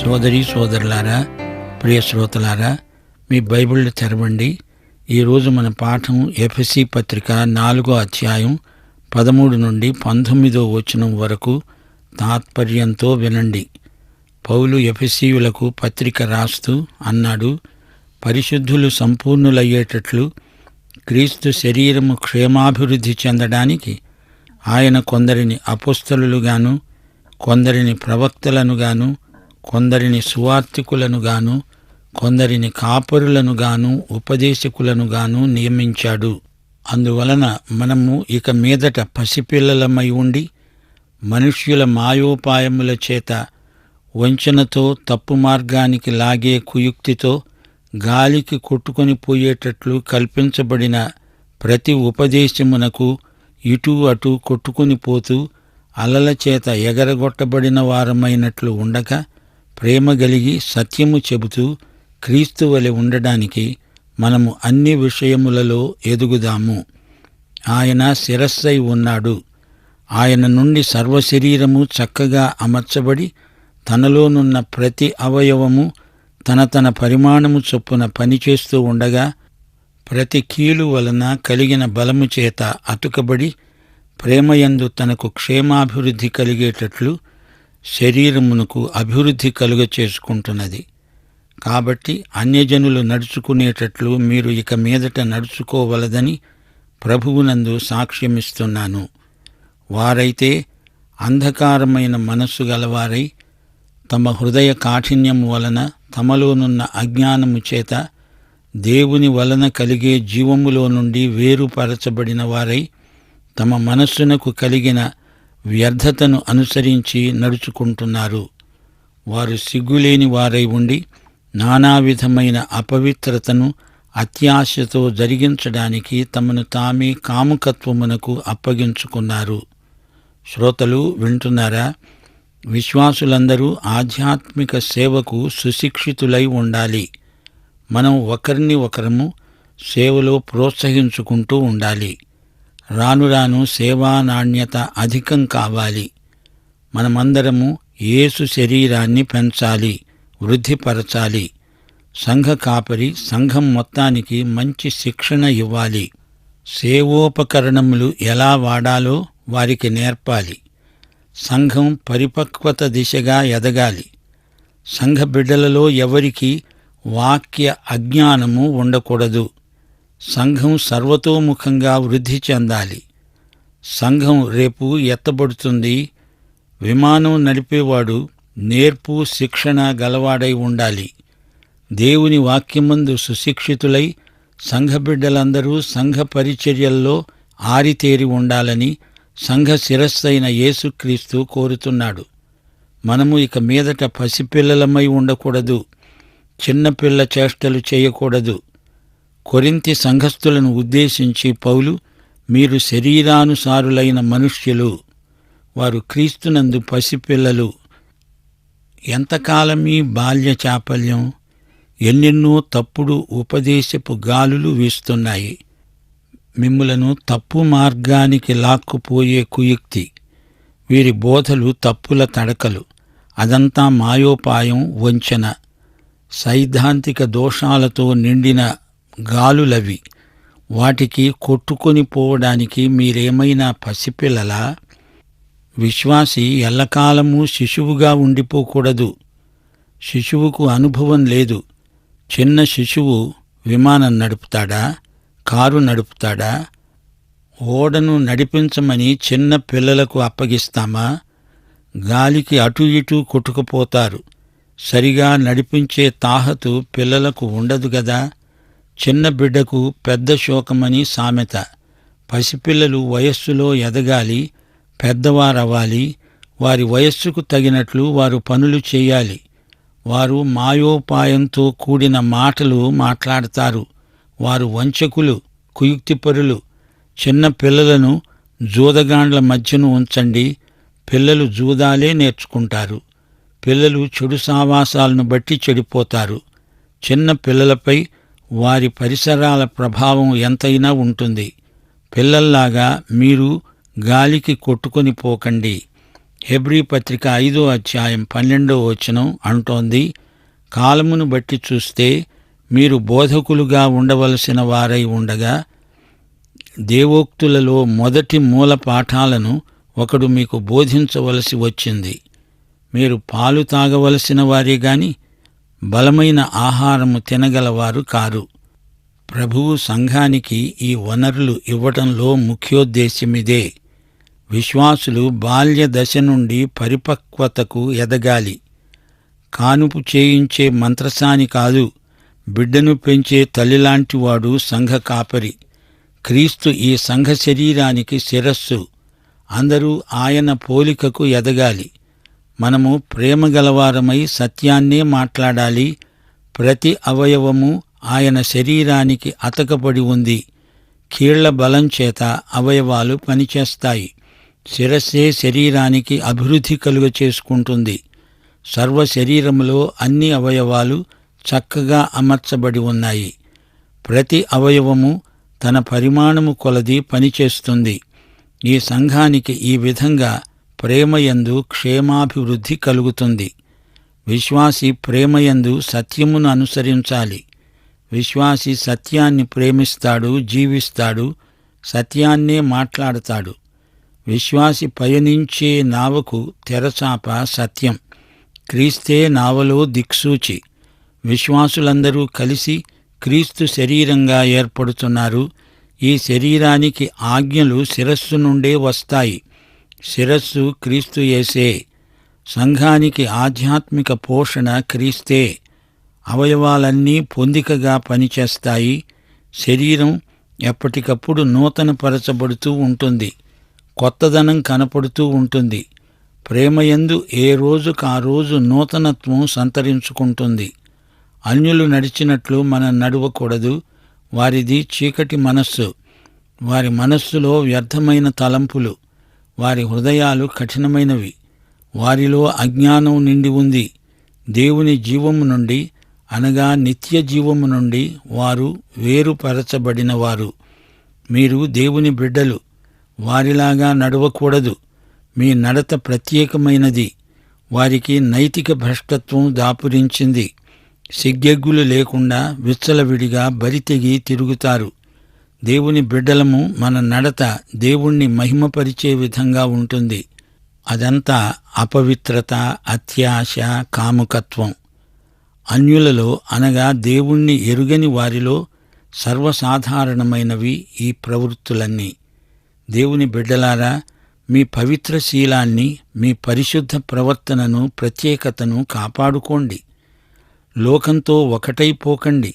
సోదరి సోదరులారా ప్రియ శ్రోతలారా మీ బైబిళ్ళు తెరవండి. ఈరోజు మన పాఠం ఎఫ్ఎస్సి పత్రిక నాలుగో అధ్యాయం పదమూడు నుండి పంతొమ్మిదో వచనం వరకు తాత్పర్యంతో వినండి. పౌలు ఎఫెసీయులకు పత్రిక రాస్తూ అన్నాడు పరిశుద్ధులు సంపూర్ణులయ్యేటట్లు క్రీస్తు శరీరము క్షేమాభివృద్ధి చెందడానికి ఆయన కొందరిని అపుస్తలుగాను కొందరిని ప్రవక్తలనుగాను కొందరిని సువార్తికులనుగాను కొందరిని కాపరులనుగాను ఉపదేశకులనుగాను నియమించాడు. అందువలన మనము ఇక మీదట పసిపిల్లలమై ఉండి మనుష్యుల మాయోపాయముల చేత వంచనతో తప్పు మార్గానికి లాగే కుయుక్తితో గాలికి కొట్టుకొని పోయేటట్లు కల్పించబడిన ప్రతి ఉపదేశమునకు ఇటు అటు కొట్టుకొని పోతూ అలల చేత ఎగరగొట్టబడిన వారమైనట్లు ఉండక ప్రేమ గలిగి సత్యము చెబుతూ క్రీస్తు వలె ఉండడానికి మనము అన్ని విషయములలో ఎదుగుదాము. ఆయన శిరస్సై ఉన్నాడు. ఆయన నుండి సర్వశరీరము చక్కగా అమర్చబడి తనలోనున్న ప్రతి అవయవము తన తన పరిమాణము చొప్పున పనిచేస్తూ ఉండగా ప్రతి కీలు వలన కలిగిన బలము చేత అతుకబడి ప్రేమయందు తనకు క్షేమాభివృద్ధి కలిగేటట్లు శరీరమునకు అభివృద్ధి కలుగ చేసుకుంటున్నది. కాబట్టి అన్యజనులు నడుచుకునేటట్లు మీరు ఇక మీదట నడుచుకోవలదని ప్రభువునందు సాక్ష్యమిస్తున్నాను. వారైతే అంధకారమైన మనస్సు గలవారై తమ హృదయ కాఠిన్యము వలన తమలోనున్న అజ్ఞానము చేత దేవుని వలన కలిగే జీవములో నుండి వేరుపరచబడిన వారై తమ మనస్సునకు కలిగిన వ్యర్థతను అనుసరించి నడుచుకుంటున్నారు. వారు సిగ్గులేని వారై ఉండి నానా విధమైన అపవిత్రతను అత్యాశతో జరిగించడానికి తమను తామే కాముకత్వమునకు అప్పగించుకున్నారు. శ్రోతలు వింటున్నారా? విశ్వాసులందరూ ఆధ్యాత్మిక సేవకు సుశిక్షితులై ఉండాలి. మనం ఒకరిని ఒకరము సేవలో ప్రోత్సహించుకుంటూ ఉండాలి. రాను రాను సేవా నాణ్యత అధికం కావాలి. మనమందరము యేసు శరీరాన్ని పెంచాలి వృద్ధిపరచాలి. సంఘ కాపరి సంఘం మొత్తానికి మంచి శిక్షణ ఇవ్వాలి. సేవోపకరణములు ఎలా వాడాలో వారికి నేర్పాలి. సంఘం పరిపక్వత దిశగా ఎదగాలి. సంఘ బిడ్డలలో ఎవరికి వాక్య అజ్ఞానము ఉండకూడదు. సంఘం సర్వతోముఖంగా వృద్ధి చెందాలి. సంఘం రేపు ఎత్తబడుతుంది. విమానం నడిపేవాడు నేర్పు శిక్షణ గలవాడై ఉండాలి. దేవుని వాక్యమందు సుశిక్షితులై సంఘబిడ్డలందరూ సంఘ పరిచర్యల్లో ఆరితేరి ఉండాలని సంఘ శిరస్సైన యేసుక్రీస్తు కోరుతున్నాడు. మనము ఇక మీదట పసిపిల్లలమై ఉండకూడదు. చిన్నపిల్ల చేష్టలు చేయకూడదు. కొరింతి సంఘస్థులను ఉద్దేశించి పౌలు మీరు శరీరానుసారులైన మనుష్యులు వారు క్రీస్తునందు పసిపిల్లలు. ఎంతకాలమీ బాల్య చాపల్యం? ఎన్నెన్నో తప్పుడు ఉపదేశపు గాలులు వీస్తున్నాయి. మిమ్ములను తప్పు మార్గానికి లాక్కుపోయే కుయుక్తి. వీరి బోధలు తప్పుల తడకలు. అదంతా మాయోపాయం వంచన. సైద్ధాంతిక దోషాలతో నిండిన గాలులవి. వాటికి కొట్టుకొని పోవడానికి మీరేమైనా పసిపిల్లలా? విశ్వాసి ఎల్లకాలము శిశువుగా ఉండిపోకూడదు. శిశువుకు అనుభవం లేదు. చిన్న శిశువు విమానం నడుపుతాడా? కారు నడుపుతాడా? ఓడను నడిపించమని చిన్న పిల్లలకు అప్పగిస్తామా? గాలికి అటు ఇటు కొట్టుకుపోతారు. సరిగా నడిపించే తాహతు పిల్లలకు ఉండదు గదా? చిన్న బిడ్డకు పెద్ద శోకమని సామెత. పసిపిల్లలు వయస్సులో ఎదగాలి పెద్దవారవ్వాలి వారి వయస్సుకు తగినట్లు వారు పనులు చేయాలి. వారు మాయోపాయంతో కూడిన మాటలు మాట్లాడతారు. వారు వంచకులు కుయుక్తిపరులు. చిన్న పిల్లలను జూదగాండ్ల మధ్యను ఉంచండి. పిల్లలు జూదాలే నేర్చుకుంటారు. పిల్లలు చెడు సావాసాలను బట్టి చెడిపోతారు. చిన్న పిల్లలపై వారి పరిసరాల ప్రభావం ఎంతైనా ఉంటుంది. పిల్లల్లాగా మీరు గాలికి కొట్టుకొని పోకండి. హెబ్రీ పత్రిక ఐదో అధ్యాయం పన్నెండో వచనం అంటోంది కాలమును బట్టి చూస్తే మీరు బోధకులుగా ఉండవలసిన వారై ఉండగా దేవోక్తులలో మొదటి మూల పాఠాలను ఒకడు మీకు బోధించవలసి వచ్చింది. మీరు పాలు తాగవలసిన వారే గాని బలమైన ఆహారము తినగలవారు కారు. ప్రభువు సంఘానికి ఈ వనరులు ఇవ్వటంలో ముఖ్యోద్దేశ్యమిదే విశ్వాసులు బాల్య దశ నుండి పరిపక్వతకు ఎదగాలి. కానుపు చేయించే మంత్రసాని కాదు బిడ్డను పెంచే తల్లిలాంటివాడు సంఘ కాపరి. క్రీస్తు ఈ సంఘ శరీరానికి శిరస్సు. అందరూ ఆయన పోలికకు ఎదగాలి. మనము ప్రేమ గలవారమై సత్యాన్నే మాట్లాడాలి. ప్రతి అవయవము ఆయన శరీరానికి అతకబడి ఉంది. కీళ్ళ బలం చేత అవయవాలు పనిచేస్తాయి. శిరస్సే శరీరానికి అభివృద్ధి కలుగ చేసుకుంటుంది. సర్వ శరీరములో అన్ని అవయవాలు చక్కగా అమర్చబడి ఉన్నాయి. ప్రతి అవయవము తన పరిమాణము కొలది పనిచేస్తుంది. ఈ సంఘానికి ఈ విధంగా ప్రేమయందు క్షేమాభివృద్ధి కలుగుతుంది. విశ్వాసి ప్రేమయందు సత్యమును అనుసరించాలి. విశ్వాసి సత్యాన్ని ప్రేమిస్తాడు జీవిస్తాడు సత్యాన్నే మాట్లాడతాడు. విశ్వాసి పయనించే నావకు తెరచాప సత్యం. క్రీస్తే నావలో దిక్సూచి. విశ్వాసులందరూ కలిసి క్రీస్తు శరీరంగా ఏర్పడుతున్నారు. ఈ శరీరానికి ఆజ్ఞలు శిరస్సు నుండే వస్తాయి. శిరస్సు క్రీస్తు యేసే సంఘానికి ఆధ్యాత్మిక పోషణ క్రీస్తే అవయవాలన్నీ పొందికగా పనిచేస్తాయి శరీరం ఎప్పటికప్పుడు నూతనపరచబడుతూ ఉంటుంది కొత్తదనం కనపడుతూ ఉంటుంది ప్రేమయందు ఏ రోజుకు ఆ రోజు నూతనత్వం సంతరించుకుంటుంది అన్యులు నడిచినట్లు మనం నడవకూడదు వారిది చీకటి మనస్సు వారి మనస్సులో వ్యర్థమైన తలంపులు వారి హృదయాలు కఠినమైనవి. వారిలో అజ్ఞానం నిండి ఉంది. దేవుని జీవము నుండి అనగా నిత్య జీవము నుండి వారు వేరుపరచబడినవారు. మీరు దేవుని బిడ్డలు. వారిలాగా నడవకూడదు. మీ నడత ప్రత్యేకమైనది. వారికి నైతిక భ్రష్టత్వం దాపురించింది. సిగ్గెగ్గులు లేకుండా విచ్చలవిడిగా బరితెగి తిరుగుతారు. దేవుని బిడ్డలము మన నడత దేవుణ్ణి మహిమపరిచే విధంగా ఉంటుంది. అదంతా అపవిత్రత అత్యాశ కాముకత్వం. అన్యులలో అనగా దేవుణ్ణి ఎరుగని వారిలో సర్వసాధారణమైనవి ఈ ప్రవృత్తులన్నీ. దేవుని బిడ్డలారా మీ పవిత్ర శీలాన్ని మీ పరిశుద్ధ ప్రవర్తనను ప్రత్యేకతను కాపాడుకోండి. లోకంతో ఒకటైపోకండి.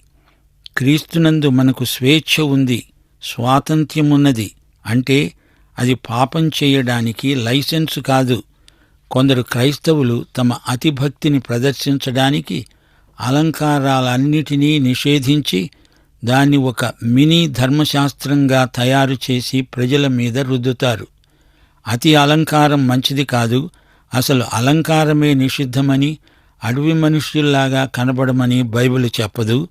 క్రీస్తునందు మనకు స్వేచ్ఛ ఉంది. స్వాతంత్ర్యమున్నది. అంటే అది పాపం చేయడానికి లైసెన్సు కాదు. కొందరు క్రైస్తవులు తమ అతిభక్తిని ప్రదర్శించడానికి అలంకారాలన్నిటినీ నిషేధించి దాన్ని ఒక మినీ ధర్మశాస్త్రంగా తయారు చేసి ప్రజల మీద రుద్దుతారు. అతి అలంకారం మంచిది కాదు. అసలు అలంకారమే నిషిద్ధమని అడవి మనుష్యుల్లాగా కనబడమని బైబిల్ చెప్పదు.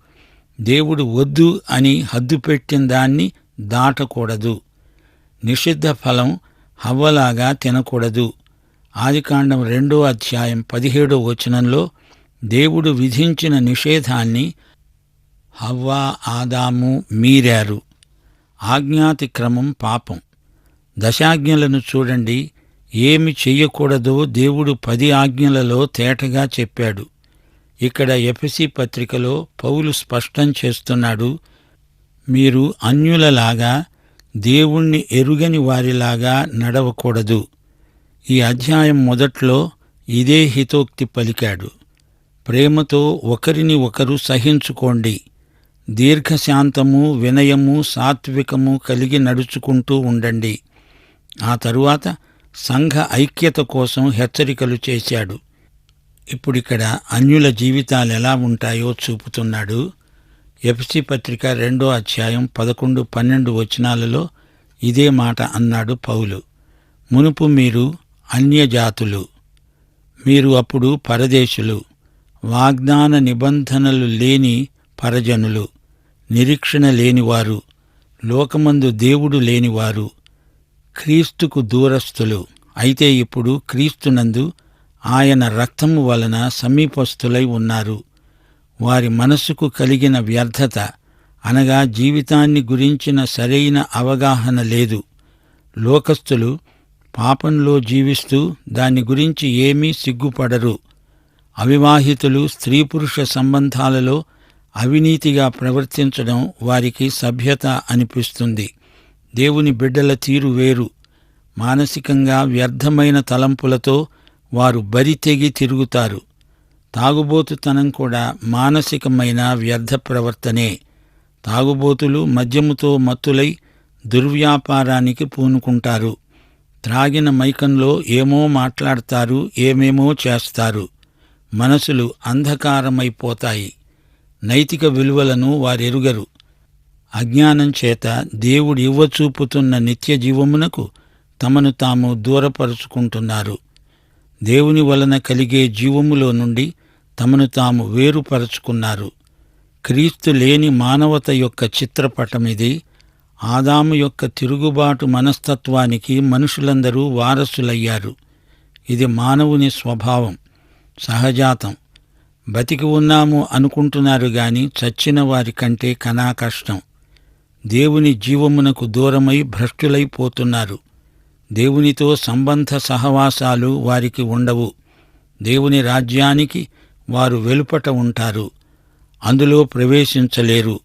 దేవుడు వద్దు అని హద్దు పెట్టిన దాన్ని దాటకూడదు. నిషిద్ధ ఫలం హవ్వలాగా తినకూడదు. ఆదికాండం రెండో అధ్యాయం పదిహేడో వచనంలో దేవుడు విధించిన నిషేధాన్ని హవ్వా ఆదాము మీరారు. ఆజ్ఞాతి క్రమం పాపం. దశాజ్ఞలను చూడండి ఏమి చెయ్యకూడదో దేవుడు పది ఆజ్ఞలలో తేటగా చెప్పాడు. ఇక్కడ ఎఫ్సి పత్రికలో పౌలు స్పష్టం చేస్తున్నాడు మీరు అన్యులలాగా దేవుణ్ణి ఎరుగని వారిలాగా నడవకూడదు. ఈ అధ్యాయం మొదట్లో ఇదే హితోక్తి పలికాడు. ప్రేమతో ఒకరిని ఒకరు సహించుకోండి. దీర్ఘశాంతము వినయము సాత్వికము కలిగి నడుచుకుంటూ ఉండండి. ఆ తరువాత సంఘ ఐక్యత కోసం హెచ్చరికలు చేశాడు. ఇప్పుడిక్కడ అన్యుల జీవితాలు ఎలా ఉంటాయో చూపుతున్నాడు. ఎఫ్సి పత్రిక రెండో అధ్యాయం పదకొండు పన్నెండు వచనాలలో ఇదే మాట అన్నాడు పౌలు. మునుపు మీరు అన్యజాతులు మీరు అప్పుడు పరదేశులు వాగ్దాన నిబంధనలు లేని పరజనులు నిరీక్షణ లేనివారు లోకమందు దేవుడు లేనివారు క్రీస్తుకు దూరస్థులు. అయితే ఇప్పుడు క్రీస్తునందు ఆయన రక్తము వలన సమీపస్థులై ఉన్నారు. వారి మనసుకు కలిగిన వ్యర్థత అనగా జీవితాన్ని గురించిన సరైన అవగాహన లేదు. లోకస్తులు పాపంలో జీవిస్తూ దాని గురించి ఏమీ సిగ్గుపడరు. అవివాహితులు స్త్రీ పురుష సంబంధాలలో అవినీతిగా ప్రవర్తించడం వారికి సభ్యత అనిపిస్తుంది. దేవుని బిడ్డల తీరు వేరు. మానసికంగా వ్యర్థమైన తలంపులతో వారు బరి తెగి తిరుగుతారు. తాగుబోతుతనం కూడా మానసికమైన వ్యర్థ ప్రవర్తనే. తాగుబోతులు మద్యముతో మత్తులై దుర్వ్యాపారానికి పూనుకుంటారు. త్రాగిన మైకంలో ఏమో మాట్లాడతారు ఏమేమో చేస్తారు. మనసులు అంధకారమైపోతాయి. నైతిక విలువలను వారెరుగరు. అజ్ఞానం చేత దేవుడు ఇవ్వచూపుతున్న నిత్య జీవమునకు తమను తాము దూరపరుచుకుంటున్నారు. దేవుని వలన కలిగే జీవములో నుండి తమను తాము వేరుపరుచుకున్నారు. క్రీస్తు లేని మానవత యొక్క చిత్రపటమిది ఆదాము యొక్క తిరుగుబాటు మనస్తత్వానికి మనుషులందరూ వారసులయ్యారు. ఇది మానవుని స్వభావం సహజాతం. బతికి ఉన్నాము అనుకుంటున్నారు గాని చచ్చిన వారి కంటే కనా కష్టం దేవుని జీవమునకు దూరమై భ్రష్టులైపోతున్నారు దేవునితో సంబంధ సహవాసాలు వారికి ఉండవు. దేవుని రాజ్యానికి వారు వెలుపట ఉంటారు. అందులో ప్రవేశించలేరు.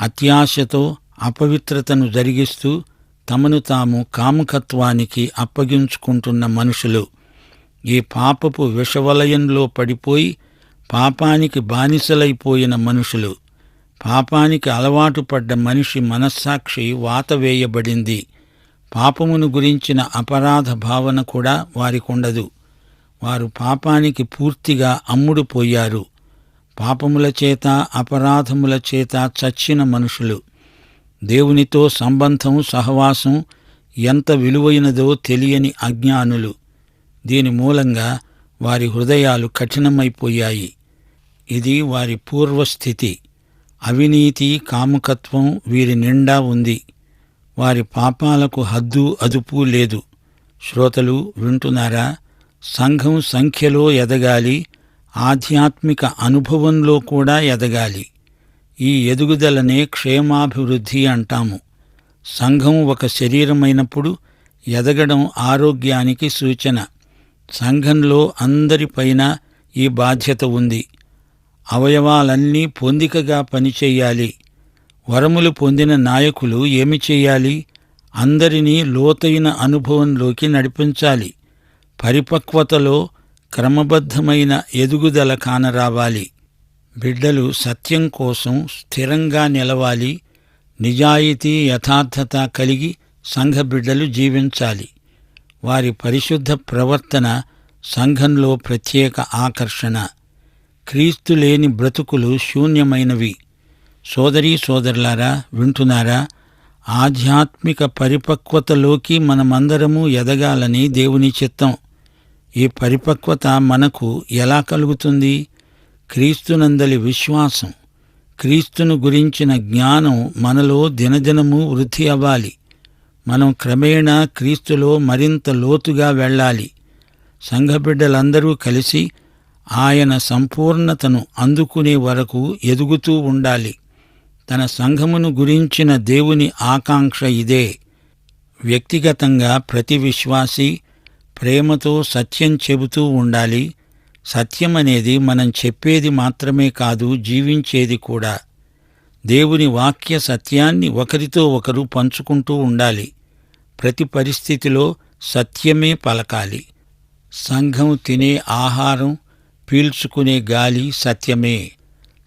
అత్యాశతో అపవిత్రతను జరిగిస్తూ తమను తాము కాముకత్వానికి అప్పగించుకుంటున్న మనుషులు ఈ పాపపు విషవలయంలో పడిపోయి పాపానికి బానిసలైపోయిన మనుషులు. పాపానికి అలవాటు పడ్డ మనిషి మనస్సాక్షి వాతవేయబడింది పాపమును గురించిన అపరాధ భావన కూడా వారికుండదు. వారు పాపానికి పూర్తిగా అమ్ముడుపోయారు పాపముల చేత అపరాధముల చేత చచ్చిన మనుషులు. దేవునితో సంబంధం సహవాసం ఎంత విలువైనదో తెలియని అజ్ఞానులు. దీని మూలంగా వారి హృదయాలు కఠినమైపోయాయి. ఇది వారి పూర్వస్థితి. అవినీతి కాముకత్వం వీరి నిండా ఉంది. వారి పాపాలకు హద్దు అదుపు లేదు. శ్రోతలు వింటున్నారా? సంఘం సంఖ్యలో ఎదగాలి ఆధ్యాత్మిక అనుభవంలో కూడా ఎదగాలి. ఈ ఎదుగుదలనే క్షేమాభివృద్ధి అంటాము. సంఘం ఒక శరీరమైనప్పుడు ఎదగడం ఆరోగ్యానికి సూచన. సంఘంలో అందరిపైన ఈ బాధ్యత ఉంది. అవయవాలన్నీ పొందికగా పనిచేయాలి. వరములు పొందిన నాయకులు ఏమి చేయాలి? అందరినీ లోతైన అనుభవంలోకి నడిపించాలి. పరిపక్వతలో క్రమబద్ధమైన ఎదుగుదల కానరావాలి. బిడ్డలు సత్యం కోసం స్థిరంగా నిలవాలి. నిజాయితీ యథార్థత కలిగి సంఘ బిడ్డలు జీవించాలి. వారి పరిశుద్ధ ప్రవర్తన సంఘంలో ప్రత్యేక ఆకర్షణ. క్రీస్తు లేని బ్రతుకులు శూన్యమైనవి. సోదరీ సోదరులారా వింటున్నారా? ఆధ్యాత్మిక పరిపక్వతలోకి మనమందరము ఎదగాలని దేవుని చిత్తం. ఈ పరిపక్వత మనకు ఎలా కలుగుతుంది? క్రీస్తునందలి విశ్వాసం క్రీస్తును గురించిన జ్ఞానం మనలో దినదినము వృద్ధి అవ్వాలి. మనం క్రమేణా క్రీస్తులో మరింత లోతుగా వెళ్ళాలి. సంఘబిడ్డలందరూ కలిసి ఆయన సంపూర్ణతను అందుకునే వరకు ఎదుగుతూ ఉండాలి. తన సంఘమును గురించిన దేవుని ఆకాంక్ష ఇదే. వ్యక్తిగతంగా ప్రతి విశ్వాసి ప్రేమతో సత్యం చెబుతూ ఉండాలి. సత్యం అనేది మనం చెప్పేది మాత్రమే కాదు జీవించేది కూడా. దేవుని వాక్య సత్యాన్ని ఒకరితో ఒకరు పంచుకుంటూ ఉండాలి. ప్రతి పరిస్థితిలో సత్యమే పలకాలి. సంఘం తినే ఆహారం పీల్చుకునే గాలి సత్యమే.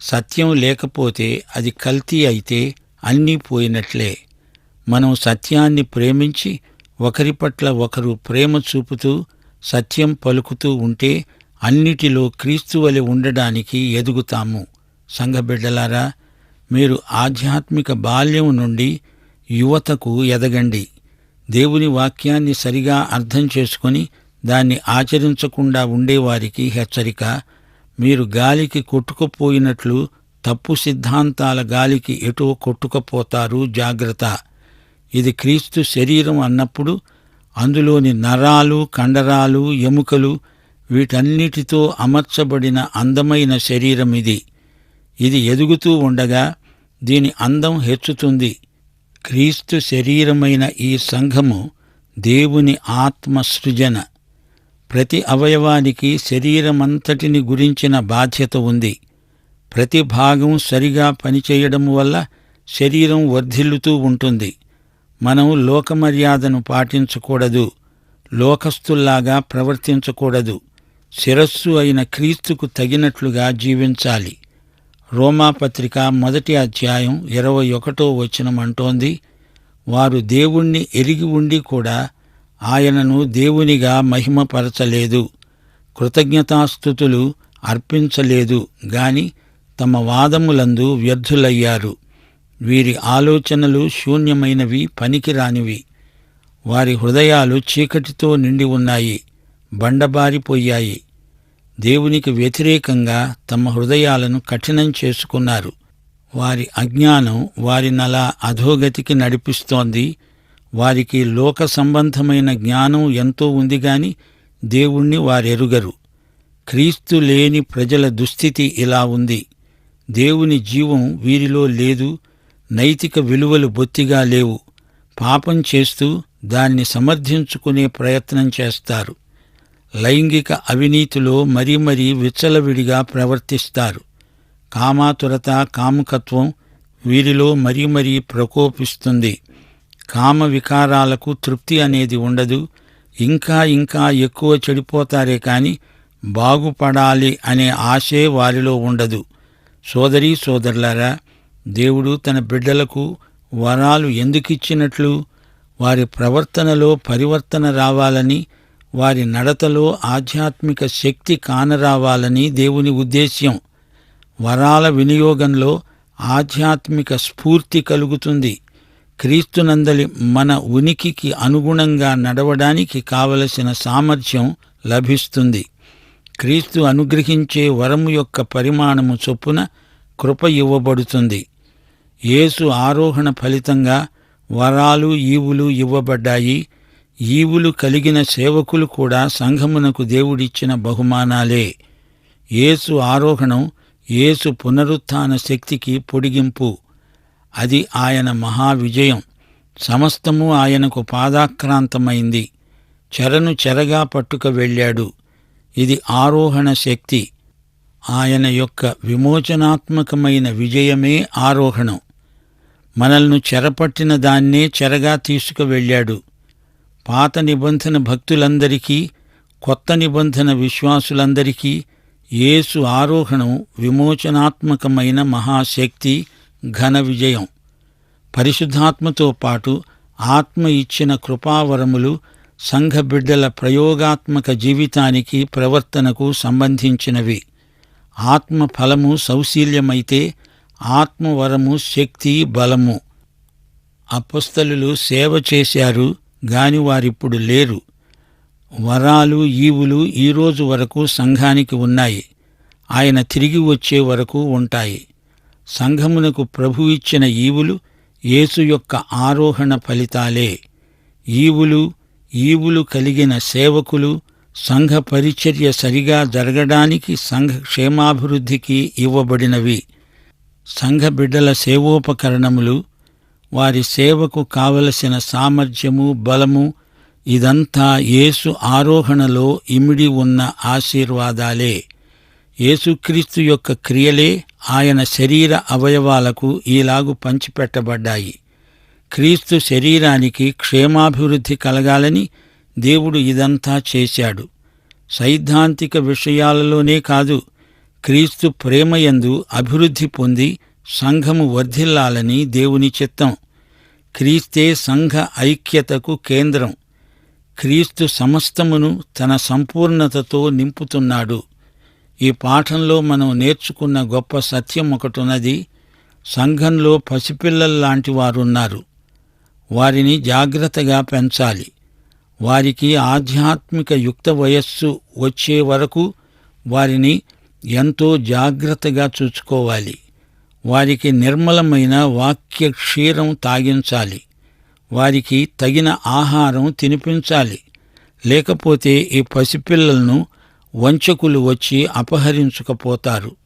సత్యం లేకపోతే అది కల్తీ అయితే అన్నీ పోయినట్లే. మనం సత్యాన్ని ప్రేమించి ఒకరి పట్ల ఒకరు ప్రేమ చూపుతూ సత్యం పలుకుతూ ఉంటే అన్నిటిలో క్రీస్తు వలె ఉండడానికి ఎదుగుతాము. సంఘబిడ్డలారా మీరు ఆధ్యాత్మిక బాల్యం నుండి యువతకు ఎదగండి. దేవుని వాక్యాన్ని సరిగా అర్థం చేసుకొని దాన్ని ఆచరించకుండా ఉండేవారికి హెచ్చరిక మీరు గాలికి కొట్టుకుపోయినట్లు తప్పు సిద్ధాంతాల గాలికి ఎటో కొట్టుకుపోతారు జాగ్రత్త. ఇది క్రీస్తు శరీరం అన్నప్పుడు అందులోని నరాలు కండరాలు ఎముకలు వీటన్నిటితో అమర్చబడిన అందమైన శరీరం ఇది. ఇది ఎదుగుతూ ఉండగా దీని అందం హెచ్చుతుంది. క్రీస్తు శరీరమైన ఈ సంఘము దేవుని ఆత్మ సృజన. ప్రతి అవయవానికి శరీరమంతటిని గురించిన బాధ్యత ఉంది. ప్రతి భాగం సరిగా పనిచేయడం వల్ల శరీరం వర్ధిల్లుతూ ఉంటుంది. మనం లోకమర్యాదను పాటించకూడదు. లోకస్తుల్లాగా ప్రవర్తించకూడదు. శిరస్సు అయిన క్రీస్తుకు తగినట్లుగా జీవించాలి. రోమాపత్రిక మొదటి అధ్యాయం ఇరవై ఒకటో వచనం అంటోంది వారు దేవుణ్ణి ఎరిగి ఉండి కూడా ఆయనను దేవునిగా మహిమపరచలేదు. కృతజ్ఞతాస్థుతులు అర్పించలేదు. గాని తమ వాదములందు వ్యర్థులయ్యారు. వీరి ఆలోచనలు శూన్యమైనవి పనికిరానివి. వారి హృదయాలు చీకటితో నిండి ఉన్నాయి బండబారిపోయాయి. దేవునికి వ్యతిరేకంగా తమ హృదయాలను కఠినం చేసుకున్నారు. వారి అజ్ఞానం వారినలా అధోగతికి నడిపిస్తోంది. వారికి లోక సంబంధమైన జ్ఞానం ఎంతో ఉంది గాని దేవుణ్ణి వారెరుగరు. క్రీస్తు లేని ప్రజల దుస్థితి ఇలా ఉంది. దేవుని జీవం వీరిలో లేదు నైతిక విలువలు బొత్తిగా లేవు. పాపం చేస్తూ దాన్ని సమర్థించుకునే ప్రయత్నం చేస్తారు. లైంగిక అవినీతిలో మరీ మరీ విచ్చలవిడిగా ప్రవర్తిస్తారు. కామాతురత కాముకత్వం వీరిలో మరీ మరీ ప్రకోపిస్తుంది. కామ వికారాలకు తృప్తి అనేది ఉండదు. ఇంకా ఇంకా ఎక్కువ చెడిపోతారే కాని బాగుపడాలి అనే ఆశే వారిలో ఉండదు. సోదరీ సోదరులారా దేవుడు తన బిడ్డలకు వరాలు ఎందుకిచ్చినట్లు వారి ప్రవర్తనలో పరివర్తన రావాలని వారి నడతలో ఆధ్యాత్మిక శక్తి కానరావాలని దేవుని ఉద్దేశ్యం. వరాల వినియోగంలో ఆధ్యాత్మిక స్ఫూర్తి కలుగుతుంది. క్రీస్తునందలి మన ఉనికికి అనుగుణంగా నడవడానికి కావలసిన సామర్థ్యం లభిస్తుంది. క్రీస్తు అనుగ్రహించే వరము యొక్క పరిమాణము చొప్పున కృప ఇవ్వబడుతుంది. యేసు ఆరోహణ ఫలితంగా వరాలు ఈవులు ఇవ్వబడ్డాయి. ఈవులు కలిగిన సేవకులు కూడా సంఘమునకు దేవుడిచ్చిన బహుమానాలే. యేసు ఆరోహణం యేసు పునరుత్థాన శక్తికి పొడిగింపు. అది ఆయన మహావిజయం. సమస్తము ఆయనకు పాదాక్రాంతమైంది. చెరను చెరగా పట్టుక వెళ్ళాడు. ఇది ఆరోహణ శక్తి. ఆయన యొక్క విమోచనాత్మకమైన విజయమే ఆరోహణం. మనల్ని చెరపట్టిన దాన్నే చెరగా తీసుకువెళ్ళాడు. పాత నిబంధన భక్తులందరికీ కొత్త నిబంధన విశ్వాసులందరికీ యేసు ఆరోహణం విమోచనాత్మకమైన మహాశక్తి ఘన విజయం. పరిశుద్ధాత్మతో పాటు ఆత్మ ఇచ్చిన కృపావరములు సంఘ బిడ్డల ప్రయోగాత్మక జీవితానికి ప్రవర్తనకు సంబంధించినవి. ఆత్మ ఫలము సౌశీల్యమైతే ఆత్మవరము శక్తి బలము. అపస్థలులు సేవ చేశారు గాని వారిప్పుడు లేరు. వరాలు ఈవులు ఈరోజు వరకు సంఘానికి ఉన్నాయి. ఆయన తిరిగి వచ్చే వరకు ఉంటాయి. సంఘమునకు ప్రభు ఇచ్చిన ఈవులు యేసు యొక్క ఆరోహణ ఫలితాలే. ఈవులు ఈవులు కలిగిన సేవకులు సంఘ పరిచర్య సరిగా జరగడానికి సంఘ క్షేమాభివృద్ధికి ఇవ్వబడినవి. సంఘ బిడ్డల సేవోపకరణములు వారి సేవకు కావలసిన సామర్థ్యము బలము ఇదంతా యేసు ఆరోహణలో ఇమిడి ఉన్న ఆశీర్వాదాలే. యేసుక్రీస్తు యొక్క క్రియలే ఆయన శరీర అవయవాలకు ఈలాగు పంచిపెట్టబడ్డాయి. క్రీస్తు శరీరానికి క్షేమాభివృద్ధి కలగాలని దేవుడు ఇదంతా చేశాడు. సైద్ధాంతిక విషయాలలోనే కాదు క్రీస్తు ప్రేమయందు అభివృద్ధి పొంది సంఘము వర్ధిల్లాలని దేవుని చిత్తం. క్రీస్తే సంఘ ఐక్యతకు కేంద్రం. క్రీస్తు సమస్తమును తన సంపూర్ణతతో నింపుతున్నాడు. ఈ పాఠంలో మనం నేర్చుకున్న గొప్ప సత్యం ఒకటున్నది సంఘంలో పసిపిల్లల్లాంటి వారున్నారు. వారిని జాగ్రత్తగా పెంచాలి. వారికి ఆధ్యాత్మిక యుక్త వయస్సు వచ్చే వరకు వారిని ఎంతో జాగ్రత్తగా చూసుకోవాలి. వారికి నిర్మలమైన వాక్య క్షీరం తాగించాలి. వారికి తగిన ఆహారం తినిపించాలి. లేకపోతే ఈ పసిపిల్లలను వంచకులు వచ్చి అపహరించుకపోతారు.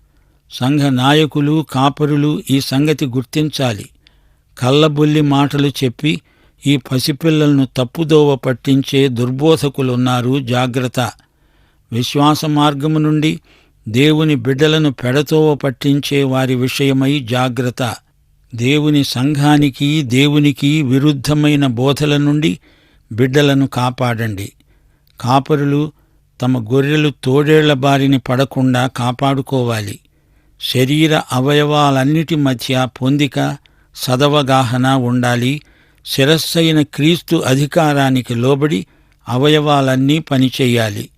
సంఘ నాయకులు కాపరులు ఈ సంగతి గుర్తించాలి. కళ్ళబొల్లి మాటలు చెప్పి ఈ పసిపిల్లలను తప్పుదోవ పట్టించే దుర్బోధకులున్నారు జాగ్రత్త. విశ్వాస మార్గము నుండి దేవుని బిడ్డలను పెడతోవ పట్టించే వారి విషయమై జాగ్రత్త. దేవుని సంఘానికి దేవునికి విరుద్ధమైన బోధల నుండి బిడ్డలను కాపాడండి. కాపరులు తమ గొర్రెలు తోడేళ్ళ బారిని పడకుండా కాపాడుకోవాలి. శరీర అవయవాలన్నిటి మధ్య పొందిక సదవగాహన ఉండాలి. శిరస్సైన క్రీస్తు అధికారానికి లోబడి అవయవాలన్నీ పనిచేయాలి.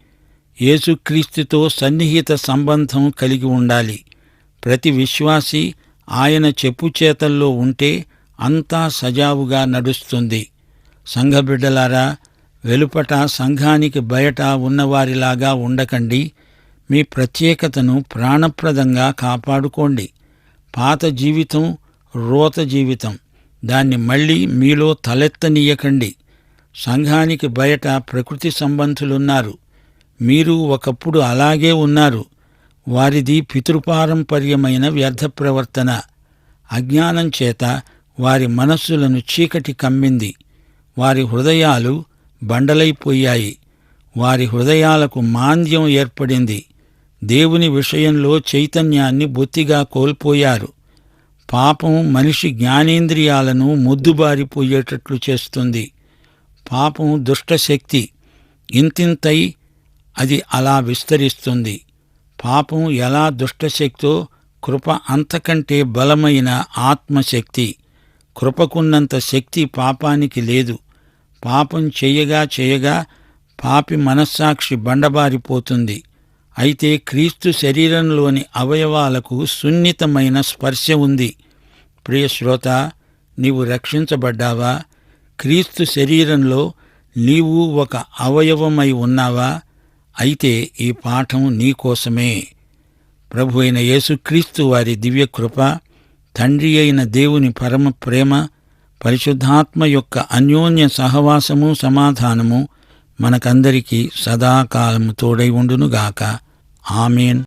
యేసుక్రీస్తుతో సన్నిహిత సంబంధం కలిగి ఉండాలి. ప్రతి విశ్వాసి ఆయన చెప్పుచేతల్లో ఉంటే అంతా సజావుగా నడుస్తుంది. సంఘబిడ్డలారా వెలుపట సంఘానికి బయట ఉన్నవారిలాగా ఉండకండి. మీ ప్రత్యేకతను ప్రాణప్రదంగా కాపాడుకోండి. పాత జీవితం రోత జీవితం. దాన్ని మళ్ళీ మీలో తలెత్తనీయకండి. సంఘానికి బయట ప్రకృతి సంబంధులున్నారు. మీరు ఒకప్పుడు అలాగే ఉన్నారు. వారిది పితృపారంపర్యమైన వ్యర్థ ప్రవర్తన. అజ్ఞానం చేత వారి మనస్సులను చీకటి కమ్మింది. వారి హృదయాలు బండలైపోయాయి. వారి హృదయాలకు మాంద్యం ఏర్పడింది. దేవుని విషయంలో చైతన్యాన్ని బొత్తిగా కోల్పోయారు. పాపం మనిషి జ్ఞానేంద్రియాలను ముద్దుబారిపోయేటట్లు చేస్తుంది. పాపం దుష్టశక్తి. ఇంతింతై అది అలా విస్తరిస్తుంది. పాపం ఎలా దుష్టశక్తో కృప అంతకంటే బలమైన ఆత్మశక్తి? కృపకున్నంత శక్తి పాపానికి లేదు. పాపం చేయగా చేయగా పాపి మనస్సాక్షి బండబారిపోతుంది. అయితే క్రీస్తు శరీరంలోని అవయవాలకు సున్నితమైన స్పర్శ ఉంది. ప్రియ శ్రోత నీవు రక్షించబడ్డావా? క్రీస్తు శరీరంలో నీవు ఒక అవయవమై ఉన్నావా? అయితే ఈ పాఠం నీకోసమే ప్రభు అయిన యేసుక్రీస్తు వారి దివ్యకృప తండ్రి అయిన దేవుని పరమ ప్రేమ పరిశుద్ధాత్మ యొక్క అన్యోన్య సహవాసము సమాధానము మనకందరికీ సదాకాలము తోడై ఉండునుగాక. ఆమెన్.